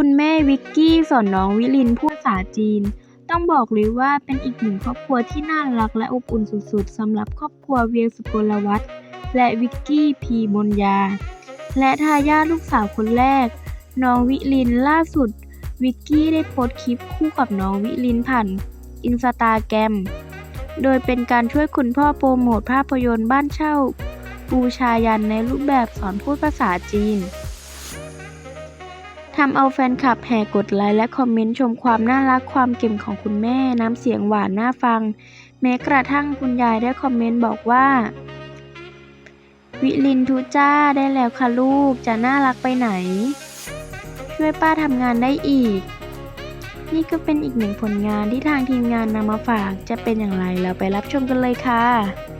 คุณแม่วิกกี้สอนน้องวิลินพูดภาษาจีน ต้องบอกเลยว่าเป็นอีกหนึ่งครอบครัวที่น่ารักและอบอุ่นสุดๆสำหรับครอบครัวเวียงสุกลวัฒน์และวิกกี้พีมนยา และทายาทลูกสาวคนแรก น้องวิลินล่าสุด วิกกี้ได้โพสต์คลิปคู่กับน้องวิลินผ่านอินสตาแกรมโดยเป็นการช่วยคุณพ่อโปรโมทภาพยนตร์บ้านเช่าบูชายันในรูปแบบสอนพูดภาษาจีน ทำเอาแฟนคลับแห่กดไลค์และคอมเมนต์ชมความน่ารักความเก่งของคุณแม่น้ำเสียงหวานน่าฟัง แม้กระทั่งคุณยายได้คอมเมนต์บอกว่า วิลินทุจ้าได้แล้วค่ะลูกจะน่ารักไปไหน ช่วยป้าทำงานได้อีก นี่ก็เป็นอีกหนึ่งผลงานที่ทางทีมงานนำมาฝากจะเป็นอย่างไรเราไปรับชมกันเลยค่ะ